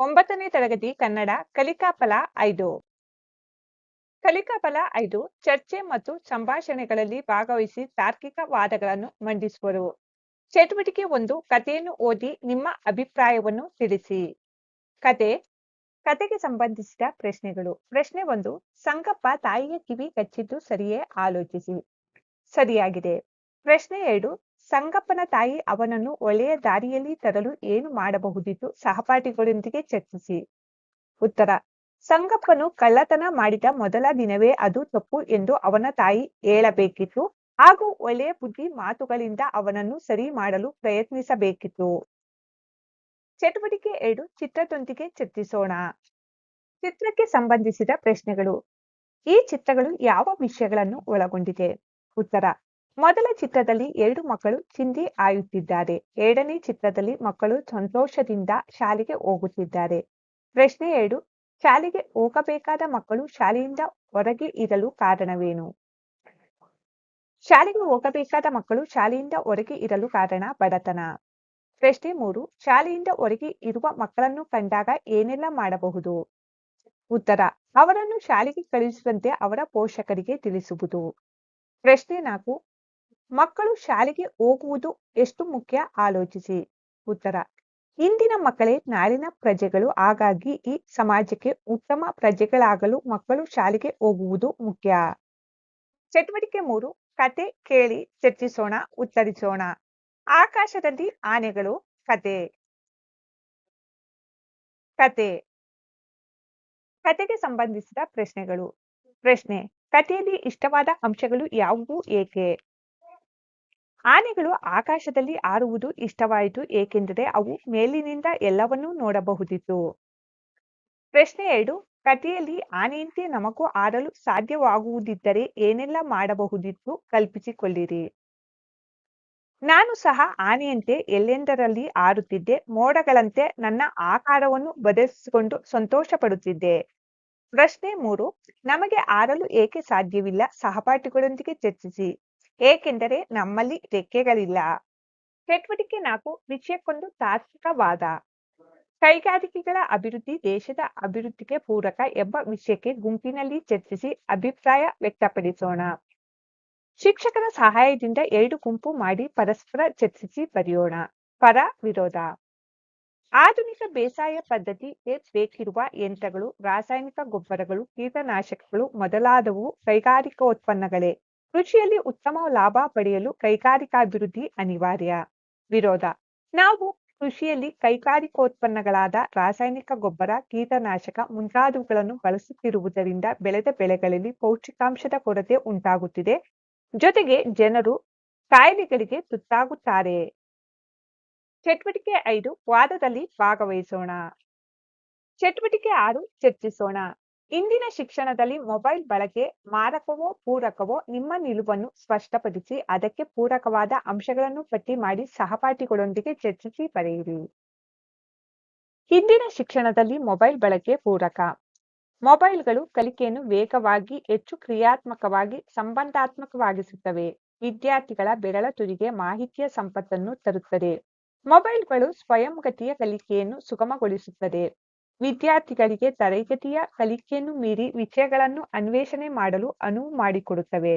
ಒಂಬತ್ತನೇ ತರಗತಿ ಕನ್ನಡ ಕಲಿಕಾ ಫಲ ಐದು. ಕಲಿಕಾ ಫಲ ಐದು ಚರ್ಚೆ ಮತ್ತು ಸಂಭಾಷಣೆಗಳಲ್ಲಿ ಭಾಗವಹಿಸಿ ತಾರ್ಕಿಕ ವಾದಗಳನ್ನು ಮಂಡಿಸುವರು. ಚಟುವಟಿಕೆ ಒಂದು ಕಥೆಯನ್ನು ಓದಿ ನಿಮ್ಮ ಅಭಿಪ್ರಾಯವನ್ನು ತಿಳಿಸಿ. ಕತೆ, ಕತೆಗೆ ಸಂಬಂಧಿಸಿದ ಪ್ರಶ್ನೆಗಳು. ಪ್ರಶ್ನೆ ಒಂದು, ಸಂಗಪ್ಪ ತಾಯಿಯ ಕಿವಿ ಕಚ್ಚಿದ್ದು ಸರಿಯೇ? ಆಲೋಚಿಸಿ. ಸರಿಯಾಗಿದೆ. ಪ್ರಶ್ನೆ ಎರಡು ಸಂಗಪ್ಪನ ತಾಯಿ ಅವನನ್ನು ಒಳ್ಳೆಯ ದಾರಿಯಲ್ಲಿ ತರಲು ಏನು ಮಾಡಬಹುದಿತ್ತು? ಸಹಪಾಠಿಗಳೊಂದಿಗೆ ಚರ್ಚಿಸಿ. ಉತ್ತರ, ಸಂಗಪ್ಪನು ಕಳ್ಳತನ ಮಾಡಿದ ಮೊದಲ ದಿನವೇ ಅದು ತಪ್ಪು ಎಂದು ಅವನ ತಾಯಿ ಹೇಳಬೇಕಿತ್ತು. ಹಾಗೂ ಒಳ್ಳೆಯ ಬುದ್ಧಿ ಮಾತುಗಳಿಂದ ಅವನನ್ನು ಸರಿ ಮಾಡಲು ಪ್ರಯತ್ನಿಸಬೇಕಿತ್ತು. ಚಟುವಟಿಕೆ ಎರಡು, ಚಿತ್ರದೊಂದಿಗೆ ಚರ್ಚಿಸೋಣ. ಚಿತ್ರಕ್ಕೆ ಸಂಬಂಧಿಸಿದ ಪ್ರಶ್ನೆಗಳು. ಈ ಚಿತ್ರಗಳು ಯಾವ ವಿಷಯಗಳನ್ನು ಒಳಗೊಂಡಿದೆ? ಉತ್ತರ ಮೊದಲ ಚಿತ್ರದಲ್ಲಿ ಎರಡು ಮಕ್ಕಳು ಚಿಂದಿ ಆಯುತ್ತಿದ್ದಾರೆ. ಎರಡನೇ ಚಿತ್ರದಲ್ಲಿ ಮಕ್ಕಳು ಸಂತೋಷದಿಂದ ಶಾಲೆಗೆ ಹೋಗುತ್ತಿದ್ದಾರೆ. ಪ್ರಶ್ನೆ ಎರಡು, ಶಾಲೆಗೆ ಹೋಗಬೇಕಾದ ಮಕ್ಕಳು ಶಾಲೆಯಿಂದ ಹೊರಗೆ ಇರಲು ಕಾರಣವೇನು? ಶಾಲೆಗೆ ಹೋಗಬೇಕಾದ ಮಕ್ಕಳು ಶಾಲೆಯಿಂದ ಹೊರಗೆ ಇರಲು ಕಾರಣ ಬಡತನ. ಪ್ರಶ್ನೆ ಮೂರು, ಶಾಲೆಯಿಂದ ಹೊರಗೆ ಇರುವ ಮಕ್ಕಳನ್ನು ಕಂಡಾಗ ಏನೆಲ್ಲ ಮಾಡಬಹುದು? ಉತ್ತರ, ಅವರನ್ನು ಶಾಲೆಗೆ ಕಳುಹಿಸುವಂತೆ ಅವರ ಪೋಷಕರಿಗೆ ತಿಳಿಸುವುದು. ಪ್ರಶ್ನೆ ನಾಲ್ಕು ಮಕ್ಕಳು ಶಾಲೆಗೆ ಹೋಗುವುದು ಎಷ್ಟು ಮುಖ್ಯ? ಆಲೋಚಿಸಿ. ಉತ್ತರ. ಇಂದಿನ ಮಕ್ಕಳೇ ನಾಳಿನ ಪ್ರಜೆಗಳು, ಹಾಗಾಗಿ ಈ ಸಮಾಜಕ್ಕೆ ಉತ್ತಮ ಪ್ರಜೆಗಳಾಗಲು ಮಕ್ಕಳು ಶಾಲೆಗೆ ಹೋಗುವುದು ಮುಖ್ಯ. ಚಟುವಟಿಕೆ ಮೂರು. ಕತೆ ಕೇಳಿ ಚರ್ಚಿಸೋಣ, ಉತ್ತರಿಸೋಣ. ಆಕಾಶದಲ್ಲಿ ಆನೆಗಳು, ಕತೆ. ಕತೆ. ಕತೆಗೆ ಸಂಬಂಧಿಸಿದ ಪ್ರಶ್ನೆಗಳು. ಪ್ರಶ್ನೆ. ಕಥೆಯಲ್ಲಿ ಇಷ್ಟವಾದ ಅಂಶಗಳು ಯಾವುವು? ಏಕೆ? ಆನೆಗಳು ಆಕಾಶದಲ್ಲಿ ಆರುವುದು ಇಷ್ಟವಾಯಿತು, ಏಕೆಂದರೆ ಅವು ಮೇಲಿನಿಂದ ಎಲ್ಲವನ್ನೂ ನೋಡಬಹುದಿತ್ತು. ಪ್ರಶ್ನೆ ಎರಡು, ಕಥೆಯಲ್ಲಿ ಆನೆಯಂತೆ ನಮಗೂ ಆಡಲು ಸಾಧ್ಯವಾಗುವುದಿದ್ದರೆ ಏನೆಲ್ಲ ಮಾಡಬಹುದಿತ್ತು ಕಲ್ಪಿಸಿಕೊಳ್ಳಿರಿ. ನಾನು ಸಹ ಆನೆಯಂತೆ ಎಲ್ಲೆಂದರಲ್ಲಿ ಆರುತ್ತಿದ್ದೆ ಮೋಡಗಳಂತೆ ನನ್ನ ಆಕಾರವನ್ನು ಬದಲಿಸಿಕೊಂಡು ಸಂತೋಷ ಪಡುತ್ತಿದ್ದೆ ಪ್ರಶ್ನೆ ಮೂರು, ನಮಗೆ ಆರಲು ಏಕೆ ಸಾಧ್ಯವಿಲ್ಲ? ಸಹಪಾಠಿಗಳೊಂದಿಗೆ ಚರ್ಚಿಸಿ. ಏಕೆಂದರೆ ನಮ್ಮಲ್ಲಿ ರೆಕ್ಕೆಗಳಿಲ್ಲ. ಚಟುವಟಿಕೆ ನಾಲ್ಕು, ವಿಷಯಕ್ಕೊಂದು ತಾರ್ಕಿಕ ವಾದ ಕೈಗಾರಿಕೆಗಳ ಅಭಿವೃದ್ಧಿ, ದೇಶದ ಅಭಿವೃದ್ಧಿಗೆ ಪೂರಕ ಎಂಬ ವಿಷಯಕ್ಕೆ ಗುಂಪಿನಲ್ಲಿ ಚರ್ಚಿಸಿ ಅಭಿಪ್ರಾಯ ವ್ಯಕ್ತಪಡಿಸೋಣ. ಶಿಕ್ಷಕರ ಸಹಾಯದಿಂದ ಎರಡು ಗುಂಪು ಮಾಡಿ ಪರಸ್ಪರ ಚರ್ಚಿಸಿ ಬರೆಯೋಣ. ಪರ ವಿರೋಧ. ಆಧುನಿಕ ಬೇಸಾಯ ಪದ್ಧತಿಗೆ ಬೇಕಿರುವ ಯಂತ್ರಗಳು, ರಾಸಾಯನಿಕ ಗೊಬ್ಬರಗಳು, ಕೀಟನಾಶಕಗಳು ಮೊದಲಾದವು ಕೈಗಾರಿಕೋತ್ಪನ್ನಗಳೇ. ಕೃಷಿಯಲ್ಲಿ ಉತ್ತಮ ಲಾಭ ಪಡೆಯಲು ಕೈಗಾರಿಕಾಭಿವೃದ್ಧಿ ಅನಿವಾರ್ಯ. ವಿರೋಧ. ನಾವು ಕೃಷಿಯಲ್ಲಿ ಕೈಗಾರಿಕೋತ್ಪನ್ನಗಳಾದ ರಾಸಾಯನಿಕ ಗೊಬ್ಬರ, ಕೀಟನಾಶಕ ಮುಂತಾದವುಗಳನ್ನು ಬಳಸುತ್ತಿರುವುದರಿಂದ ಬೆಳೆದ ಬೆಳೆಗಳಲ್ಲಿ ಪೌಷ್ಟಿಕಾಂಶದ ಕೊರತೆ ಉಂಟಾಗುತ್ತಿದೆ. ಜೊತೆಗೆ ಜನರು ಕಾಯಿಲೆಗಳಿಗೆ ತುತ್ತಾಗುತ್ತಾರೆ. ಚಟುವಟಿಕೆ ಐದು, ವಾದದಲ್ಲಿ ಭಾಗವಹಿಸೋಣ. ಚಟುವಟಿಕೆ ಆರು, ಚರ್ಚಿಸೋಣ. ಇಂದಿನ ಶಿಕ್ಷಣದಲ್ಲಿ ಮೊಬೈಲ್ ಬಳಕೆ ಮಾರಕವೋ, ಪೂರಕವೋ ನಿಮ್ಮ ನಿಲುವನ್ನು ಸ್ಪಷ್ಟಪಡಿಸಿ, ಅದಕ್ಕೆ ಪೂರಕವಾದ ಅಂಶಗಳನ್ನು ಪಟ್ಟಿ ಮಾಡಿ ಸಹಪಾಠಿಗಳೊಂದಿಗೆ ಚರ್ಚಿಸಿ ಬರೆಯಿರಿ. ಹಿಂದಿನ ಶಿಕ್ಷಣದಲ್ಲಿ ಮೊಬೈಲ್ ಬಳಕೆ ಪೂರಕ. ಮೊಬೈಲ್ಗಳು ಕಲಿಕೆಯನ್ನು ವೇಗವಾಗಿ, ಹೆಚ್ಚು ಕ್ರಿಯಾತ್ಮಕವಾಗಿ, ಸಂಬಂಧಾತ್ಮಕವಾಗಿಸುತ್ತವೆ. ವಿದ್ಯಾರ್ಥಿಗಳ ಬೆರಳ ತುದಿಗೆ ಮಾಹಿತಿಯ ಸಂಪತ್ತನ್ನು ತರುತ್ತದೆ. ಮೊಬೈಲ್ಗಳು ಸ್ವಯಂಗತಿಯ ಕಲಿಕೆಯನ್ನು ಸುಗಮಗೊಳಿಸುತ್ತದೆ. ವಿದ್ಯಾರ್ಥಿಗಳಿಗೆ ತರಗತಿಯ ಕಲಿಕೆಯನ್ನು ಮೀರಿ ವಿಷಯಗಳನ್ನು ಅನ್ವೇಷಣೆ ಮಾಡಲು ಅನುವು ಮಾಡಿಕೊಡುತ್ತವೆ.